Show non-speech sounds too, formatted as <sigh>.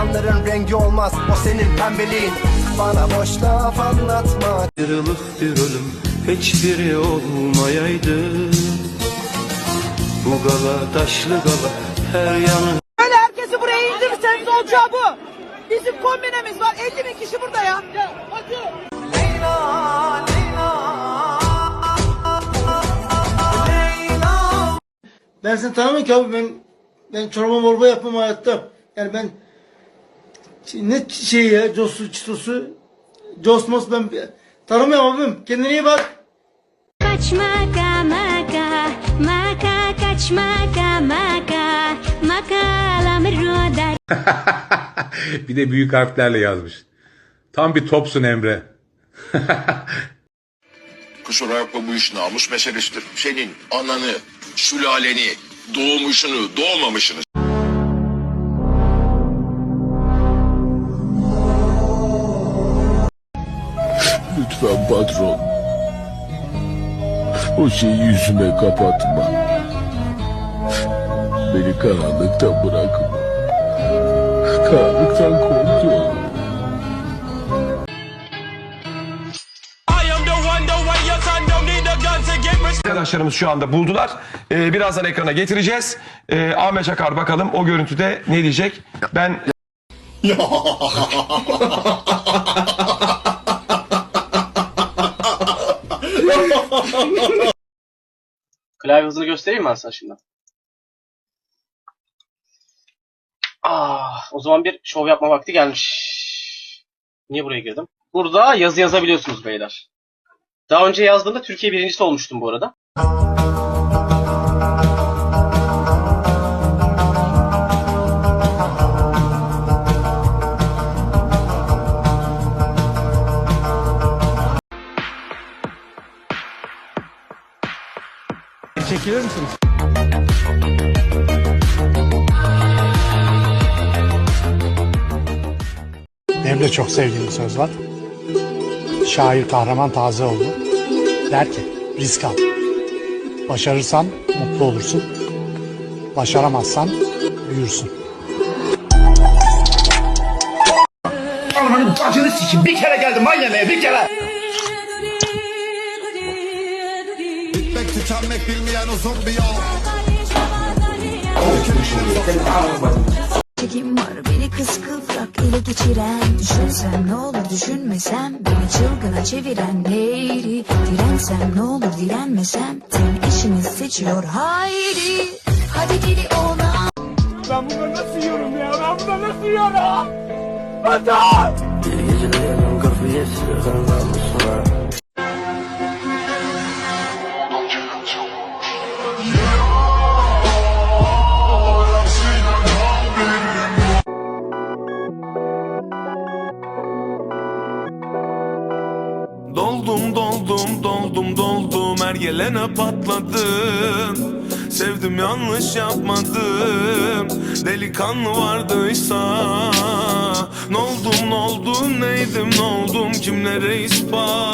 Yalanların rengi olmaz o senin pembeliğin Bana boş laf anlatma Ayrılık bir ölüm hiçbiri olmayaydı Bu gala taşlı gala her yanı Böyle herkesi buraya indirirseniz olacağı bu. Bizim kombinemiz var. 50 bin kişi burada ya. Hadi. Ben seni tanımıyorum ki abi ben ben çorba morba yapmam hayatta. Yani ben ne şey ya cosu çitosu cosmos ben tanımıyorum abim. Kendine iyi bak. Kaçmaka maka maka kaçmaka maka maka roda bir de büyük harflerle yazmış. Tam bir topsun Emre. <laughs> Kusura bakma bu iş namus meselesidir. Senin ananı, sülaleni, doğmuşunu, doğmamışını Lütfen patron. O şeyi yüzüme kapatma. Beni karanlıkta bırakma. Karanlıktan korkuyorum. Arkadaşlarımız şu anda buldular. Ee, birazdan ekrana getireceğiz. Ee, Ahmet Çakar bakalım o görüntüde ne diyecek? Ben <laughs> <laughs> Klavye hızını göstereyim ben sana şimdi? Ah, o zaman bir şov yapma vakti gelmiş. Niye buraya girdim? Burada yazı yazabiliyorsunuz beyler. Daha önce yazdığımda Türkiye birincisi olmuştum bu arada. Çekilir misiniz? Benim de çok sevdiğim bir söz var. Şair kahraman taze oldu. Der ki risk al. Başarırsan mutlu olursun. Başaramazsan büyürsün. Ananın bacını sikim bir kere geldim lan yemeğe bir kere tükenmek bilmeyen uzun bir yol. Çekim var beni kıskıvrak ele geçiren. Düşünsem ne olur düşünmesem Beni çılgına çeviren. Leyli Dirensem ne olur direnmesem Ten eşini seçiyor. Haydi Hadi deli ona Doldum doldum doldum doldum her gelene patladım. Sevdim yanlış yapmadım. Delikanlı vardıysa Ne oldum ne oldum neydim ne oldum kimlere ispat